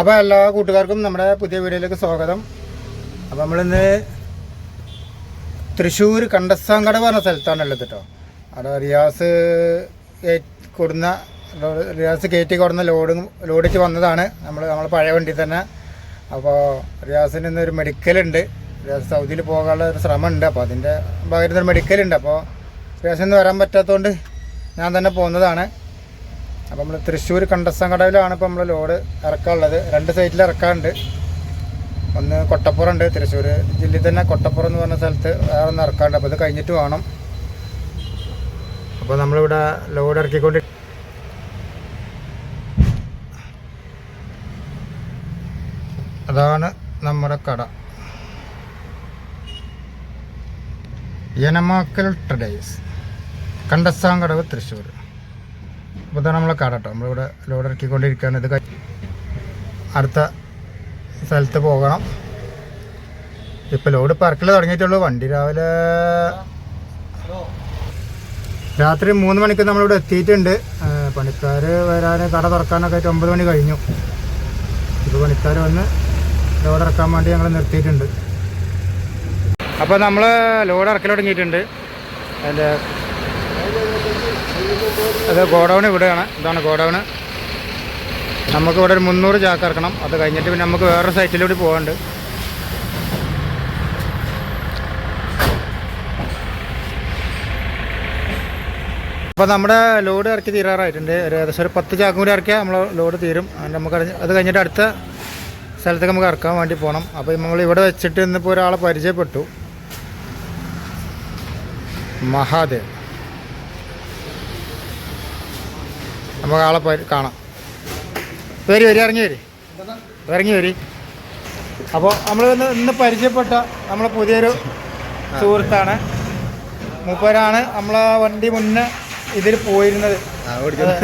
അപ്പോൾ എല്ലാ കൂട്ടുകാർക്കും നമ്മുടെ പുതിയ വീഡിയോയിലേക്ക് സ്വാഗതം. അപ്പോൾ നമ്മളിന്ന് തൃശ്ശൂർ കണ്ടസ്സാങ്കട പറഞ്ഞ സ്ഥലത്താണ് ഉള്ളത് കേട്ടോ. അവിടെ റിയാസ് കൊടുന്ന റിയാസ് കയറ്റി കൊടുന്ന ലോഡ് ലോഡിച്ച് വന്നതാണ്. നമ്മൾ നമ്മൾ പഴയ വണ്ടി തന്നെ. അപ്പോൾ റിയാസിന് ഇന്നൊരു മെഡിക്കലുണ്ട് റിയാസ് സൗദിയിൽ പോകാനുള്ള ഒരു ശ്രമമുണ്ട്. അപ്പോൾ അതിന്റെ ഭാഗത്തുനിന്നൊരു മെഡിക്കലുണ്ട് അപ്പോൾ റിയാസിന് വരാൻ പറ്റാത്തതുകൊണ്ട് ഞാൻ തന്നെ പോകുന്നതാണ് അപ്പോൾ നമ്മൾ തൃശ്ശൂർ കണ്ടസങ്കടവിലാണ് ഇപ്പോൾ നമ്മൾ ലോഡ് ഇറക്കാനുള്ളത്. രണ്ട് സൈറ്റിൽ ഇറക്കാനുണ്ട്. ഒന്ന് കൊട്ടപ്പുറം ഉണ്ട് തൃശ്ശൂർ ജില്ലയിൽ തന്നെ കൊട്ടപ്പുറം എന്ന് പറഞ്ഞ സ്ഥലത്ത് വേറെ ഒന്ന് ഇറക്കാനുണ്ട്. അപ്പോൾ ഇത് കഴിഞ്ഞിട്ട് വേണം. അപ്പോൾ നമ്മളിവിടെ ലോഡ് ഇറക്കിക്കൊണ്ട് അതാണ് നമ്മുടെ കട. യനമാക്കൽ ട്രഡേഴ്സ്. കണ്ടസാങ്കടവ് തൃശ്ശൂർ അപ്പോൾ ഇതാണ് നമ്മളെ കട കേട്ടോ നമ്മളിവിടെ ലോഡ് ഇറക്കിക്കൊണ്ടിരിക്കുകയാണ്. ഇത് അടുത്ത സ്ഥലത്ത് പോകണം. ഇപ്പോൾ ലോഡ് പറക്കൽ തുടങ്ങിയിട്ടുള്ളൂ. വണ്ടി രാവിലെ രാത്രി മൂന്ന് മണിക്ക് നമ്മളിവിടെ എത്തിയിട്ടുണ്ട്. പണിക്കാർ വരാൻ കട തുറക്കാനൊക്കെ ആയിട്ട് ഒമ്പത് മണി കഴിഞ്ഞു. ഇപ്പോൾ പണിക്കാർ വന്ന് ലോഡ് ഇറക്കാൻ വേണ്ടി ഞങ്ങൾ നിർത്തിയിട്ടുണ്ട്. അപ്പോൾ നമ്മൾ ലോഡ് ഇറക്കൽ തുടങ്ങിയിട്ടുണ്ട്. അതിന്റെ അത് ഗോഡൗൺ ഇവിടെയാണ്. ഇതാണ് ഗോഡൗൺ നമുക്ക് ഇവിടെ ഒരു മുന്നൂറ് ചാക്ക് ഇറക്കണം. അത് കഴിഞ്ഞിട്ട് പിന്നെ നമുക്ക് വേറൊരു സൈറ്റിലൂടെ പോകാണ്ട് അപ്പോൾ നമ്മുടെ ലോഡ് ഇറക്കി തീരാറായിട്ടുണ്ട്. ഒരു ഏകദേശം ഒരു പത്ത് ചാക്കും കൂടി ഇറക്കിയാൽ നമ്മൾ ലോഡ് തീരും. നമുക്ക് അത് കഴിഞ്ഞിട്ട് അടുത്ത സ്ഥലത്തേക്ക് നമുക്ക് ഇറക്കാൻ വേണ്ടി പോകണം അപ്പോൾ നമ്മൾ ഇവിടെ വെച്ചിട്ട് ഇന്നിപ്പോൾ ഒരാളെ പരിചയപ്പെട്ടു. മഹാദേവ്. നമുക്ക് ആളെ പോയി കാണാം. വരി വരി ഇറങ്ങി വരി. ഇറങ്ങി വരി. അപ്പോൾ നമ്മൾ ഇന്ന് ഇന്ന് പരിചയപ്പെട്ട നമ്മളെ പുതിയൊരു സുഹൃത്താണ്. മൂപ്പരാണ് നമ്മളെ വണ്ടി മുന്നേ ഇതിൽ പോയിരുന്നത്.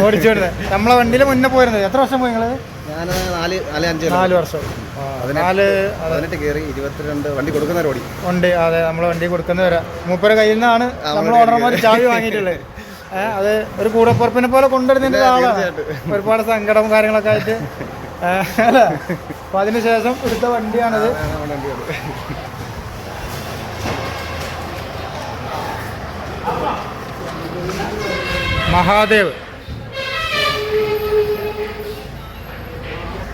ഓടിച്ചു വരുന്നത് നമ്മളെ വണ്ടിയിൽ മുന്നേ പോയിരുന്നത്. എത്ര വർഷം പോയി നിങ്ങൾ? നാല് നാല് അഞ്ച് നാല് വർഷം. നാല് ഇരുപത്തിരണ്ട് വണ്ടി കൊടുക്കുന്ന ഓടി ഉണ്ട് അതെ. നമ്മളെ വണ്ടി കൊടുക്കുന്നവരാ. മൂപ്പര കയ്യിൽ നിന്നാണ് നമ്മൾ ഓർഡർമാർ ചാവി വാങ്ങിയിട്ടുള്ളത്. അത് ഒരു കൂടപ്പുറപ്പിനെ പോലെ കൊണ്ടുവരുന്നതിന്റെ ആളാണ് ഒരുപാട് സങ്കടം കാര്യങ്ങളൊക്കെ ആയിട്ട്. അല്ലേ അപ്പൊ അതിനുശേഷം എടുത്ത വണ്ടിയാണത്. മഹാദേവ്.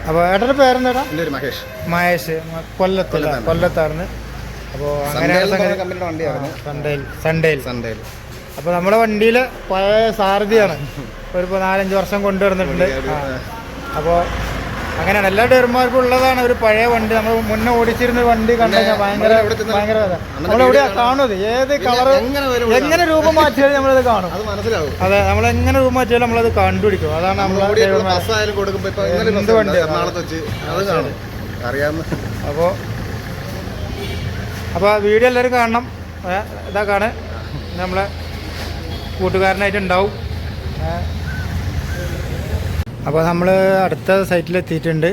അപ്പോൾ ഏട്ടന്റെ പേരെന്താടാ? എന്റെ മഹേഷ്. മഹേഷ് കൊല്ലത്തല്ല കൊല്ലത്തായിരുന്നു. അപ്പോൾ അങ്ങനെ സൺഡേയിൽ. സൺഡേയിൽ. സൺഡേയിൽ. അപ്പോൾ നമ്മുടെ വണ്ടിയിൽ പഴയ സാരഥിയാണ്. ഒരു നാലഞ്ച് വർഷം കൊണ്ടുവരുന്നിട്ടുണ്ട് അപ്പോൾ അങ്ങനെയാണ്. എല്ലാ ഡ്രൈവർമാർക്കും ഉള്ളതാണ് ഒരു പഴയ വണ്ടി. നമ്മൾ മുന്നേ ഓടിച്ചിരുന്ന വണ്ടി കണ്ടു കഴിഞ്ഞാൽ ഭയങ്കര ഭയങ്കര നമ്മളെവിടെയാ കാണുന്നത്? ഏത് കളർ എങ്ങനെ രൂപം മാറ്റിയാലും നമ്മളത് കാണും. അത് നമ്മൾ എങ്ങനെ രൂപം മാറ്റിയാലും നമ്മളത് കണ്ടുപിടിക്കും. അതാണ് എന്ത് അറിയാവുന്ന അപ്പോൾ അപ്പോൾ വീഡിയോ എല്ലാവരും കാണണം. ഇതാ കാണേ നമ്മളെ കൂട്ടുകാരനായിട്ട് ഉണ്ടാവും അപ്പോൾ നമ്മൾ അടുത്ത സൈറ്റിൽ എത്തിയിട്ടുണ്ട്.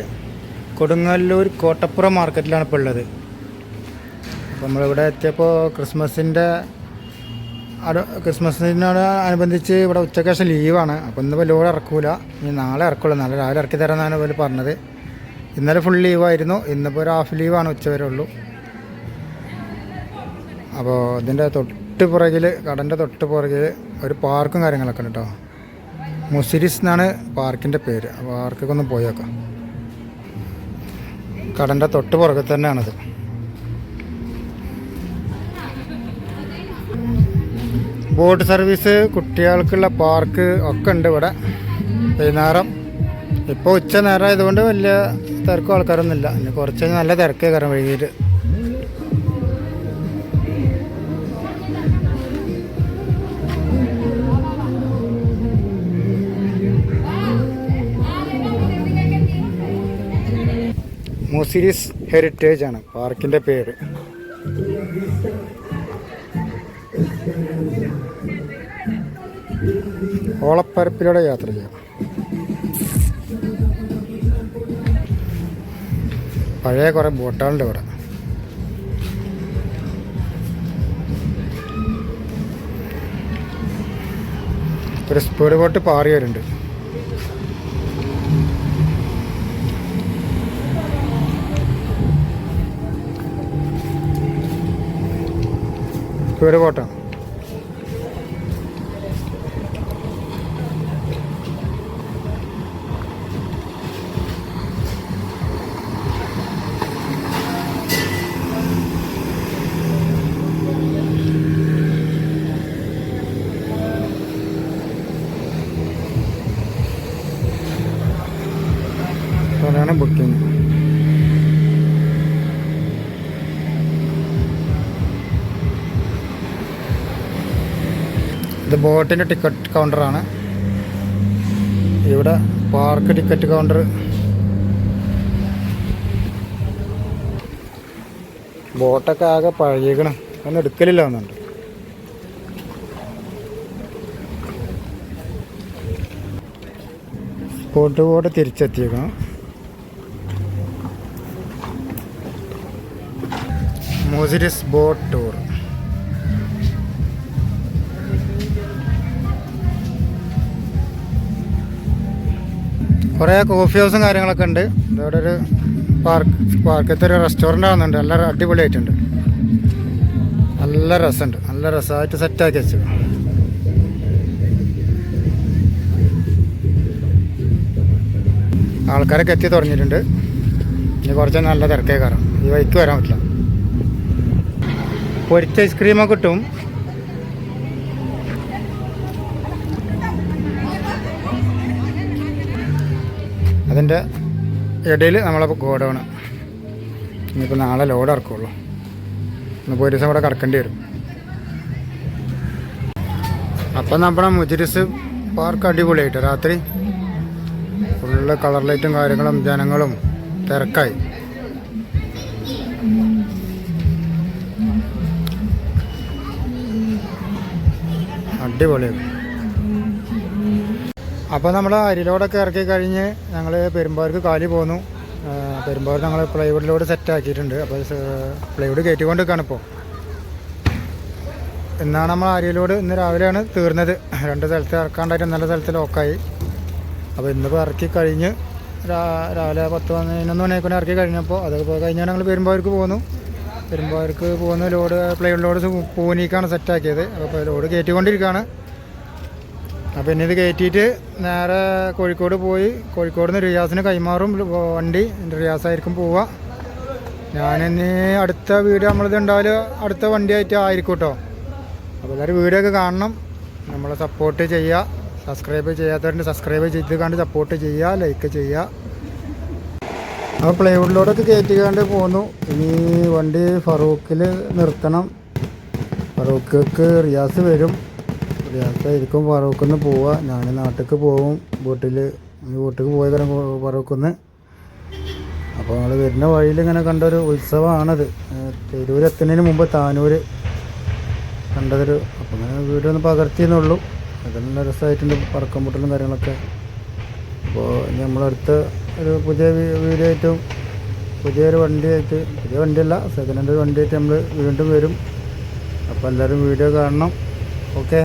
കൊടുങ്ങല്ലൂർ കോട്ടപ്പുറം മാർക്കറ്റിലാണ് ഇപ്പോൾ ഉള്ളത്. അപ്പോൾ നമ്മളിവിടെ എത്തിയപ്പോൾ ക്രിസ്മസിന്റെ ക്രിസ്മസിനോട് അനുബന്ധിച്ച് ഇവിടെ ഉച്ചയ്ക്ക് ശേഷം ലീവാണ് അപ്പോൾ ഇന്നിപ്പോൾ ലോഡ് ഇറക്കൂല. ഇനി നാളെ ഇറക്കുള്ളൂ. നാളെ രാവിലെ ഇറക്കി തരാമെന്നാണ് ഇവർ പറഞ്ഞത്. ഇന്നലെ ഫുൾ ലീവായിരുന്നു ഇന്നിപ്പോൾ ഒരു ഹാഫ് ലീവാണ് ഉച്ച വരെ ഉള്ളൂ. അപ്പോൾ ഇതിന്റെ തൊട്ട് പുറകിൽ കടന്റെ തൊട്ട് പുറകിൽ ഒരു പാർക്കും കാര്യങ്ങളൊക്കെ ഉണ്ട് കേട്ടോ മുസിരിസ് എന്നാണ് പാർക്കിന്റെ പേര്. പാർക്കൊക്കെ ഒന്ന് പോയി നോക്കാം കടന്റെ തൊട്ട് പുറകെ തന്നെയാണത്. ബോട്ട് സർവീസ് കുട്ടികൾക്കുള്ള പാർക്ക് ഒക്കെ ഉണ്ട് ഇവിടെ. വൈകുന്നേരം. ഇപ്പോൾ ഉച്ച നേരം ആയതുകൊണ്ട് വലിയ തിരക്കും ആൾക്കാരൊന്നുമില്ല. ഇനി കുറച്ച് നല്ല തിരക്കേ കാരണം വൈകിട്ട്. മുസിരിസ് ഹെറിറ്റേജ് ആണ്. പാർക്കിന്റെ പേര്. ഓളപ്പരപ്പിലൂടെ യാത്ര ചെയ്യാം. പഴയ കുറേ ബോട്ടുകളുണ്ട് ഇവിടെ. ഒരു സ്പീഡ് ബോട്ട് പാറി വരുന്നുണ്ട് പ്യൂർ കോട്ടൺ അതാണ് ബുക്കിംഗ് ബോട്ടിന്റെ ടിക്കറ്റ് കൗണ്ടറാണ്. ഇവിടെ പാർക്ക് ടിക്കറ്റ് കൗണ്ടർ. ബോട്ടൊക്കെ ആകെ പഴകിക്കണം ഒന്നും എടുക്കലില്ല ഒന്നുണ്ട്. സ്പോട്ട് ബോട്ട് തിരിച്ചെത്തിയേക്കണം. മോസിരിസ് ബോട്ട് ടൂർ കുറേ കോഫി ഹൗസും കാര്യങ്ങളൊക്കെ ഉണ്ട്. ഇവിടെ ഒരു പാർക്ക് പാർക്കത്തെ ഒരു റെസ്റ്റോറന്റ് ആവുന്നുണ്ട്. നല്ല അടിപൊളിയായിട്ടുണ്ട്. നല്ല രസമുണ്ട്. നല്ല രസമായിട്ട് സെറ്റാക്കി വെച്ചു. ആൾക്കാരൊക്കെ എത്തി തുടങ്ങിയിട്ടുണ്ട്. ഇനി കുറച്ച് നല്ല തിരക്കേ കയറാം ഈ വഴിക്ക് വരാൻ പറ്റില്ല. പൊരിച്ച ഐസ്ക്രീമൊക്കെ കിട്ടും. അതിന്റെ ഇടയിൽ നമ്മളെ ഗോഡൗൺ ഇനിയിപ്പോൾ നാളെ ലോഡ് ഇറക്കുള്ളൂ. ഇന്നിപ്പോൾ ഒരു ദിവസം കൂടെ കിടക്കേണ്ടി വരും. അപ്പം നമ്മുടെ മുജിരിസ് പാർക്ക് അടിപൊളിയായിട്ട് രാത്രി ഫുള്ള് കളർ ലൈറ്റും കാര്യങ്ങളും ജനങ്ങളും തിരക്കായി. അടിപൊളിയായി. അപ്പോൾ നമ്മൾ അരിലോടൊക്കെ ഇറക്കി കഴിഞ്ഞ് ഞങ്ങൾ പെരുമ്പാവൂർക്ക് കാലി പോന്നു. പെരുമ്പാവൂർ ഞങ്ങൾ പ്ലൈവുഡ് സെറ്റ് ആക്കിയിട്ടുണ്ട്. അപ്പോൾ പ്ലൈവുഡ് കയറ്റിക്കൊണ്ട് നിൽക്കുകയാണ് ഇപ്പോൾ ഇന്നാണ് നമ്മൾ അരിയിലോട് ഇന്ന് രാവിലെയാണ് തീർന്നത്. രണ്ട് സ്ഥലത്ത് ഇറക്കാണ്ടായിട്ട് നല്ല സ്ഥലത്ത് ലോക്കായി അപ്പോൾ ഇന്നിപ്പോൾ ഇറക്കി കഴിഞ്ഞ് രാവിലെ പത്ത് പതിനൊന്ന് മണിയൊക്കെ ഇറക്കി കഴിഞ്ഞപ്പോൾ അത് കഴിഞ്ഞാൽ ഞങ്ങൾ പെരുമ്പാവൂർക്ക് പോന്നു. പെരുമ്പാവൂർക്ക് പോകുന്ന ലോഡ് പ്ലൈവുഡ് ലോഡ് പൂനിക്കാണ് സെറ്റാക്കിയത് അപ്പോൾ ലോഡ് കയറ്റിക്കൊണ്ടിരിക്കുകയാണ് അപ്പോൾ ഇനി ഇത് കയറ്റിയിട്ട് നേരെ കോഴിക്കോട് പോയി. കോഴിക്കോട് നിന്ന് റിയാസിന് കൈമാറും. വണ്ടി റിയാസായിരിക്കും പോവുക ഞാനിനി അടുത്ത വീഡിയോ നമ്മളിത് ഉണ്ടാവില്ല അടുത്ത വണ്ടി ആയിട്ട് ആയിരിക്കും കേട്ടോ അപ്പോൾ എല്ലാവരും വീഡിയോ കാണണം. നമ്മളെ സപ്പോർട്ട് ചെയ്യുക സബ്സ്ക്രൈബ് ചെയ്യാത്തവരുണ്ട് സബ്സ്ക്രൈബ് ചെയ്ത് കണ്ട് സപ്പോർട്ട് ചെയ്യുക ലൈക്ക് ചെയ്യുക അപ്പോൾ പ്ലൈവുഡിലോടൊക്കെ കയറ്റിക്കാണ്ട് പോന്നു. ഇനി വണ്ടി ഫറൂഖിൽ നിർത്തണം. ഫറൂഖിക്ക് റിയാസ് വരും. റിയാസായിരിക്കും ആയിരിക്കും പറവക്കുന്ന് പോവുക ഞാൻ നാട്ടിലേക്ക് പോകും വീട്ടിൽ വീട്ടിലേക്ക് പോയി തരാം പറവക്കുന്ന് അപ്പോൾ നമ്മൾ വരുന്ന വഴിയിൽ ഇങ്ങനെ കണ്ടൊരു ഉത്സവമാണത് തിരൂർ മുമ്പ് താനൂർ കണ്ടതൊരു അപ്പം ഇങ്ങനെ വീഡിയോ ഒന്ന് പകർത്തിയെന്നുള്ളൂ. അതെല്ലാം രസമായിട്ടുണ്ട്. പറക്കം പൊട്ടലും കാര്യങ്ങളൊക്കെ. അപ്പോൾ ഇനി നമ്മളടുത്ത ഒരു പുതിയ വീടായിട്ടും ആയിട്ടും പുതിയൊരു വണ്ടിയായിട്ട് പുതിയ വണ്ടിയല്ല സെക്കൻഡ് ഹാൻഡ് വണ്ടിയായിട്ട് നമ്മൾ വീണ്ടും വരും. അപ്പോൾ എല്ലാവരും വീഡിയോ കാണണം. ഓക്കെ.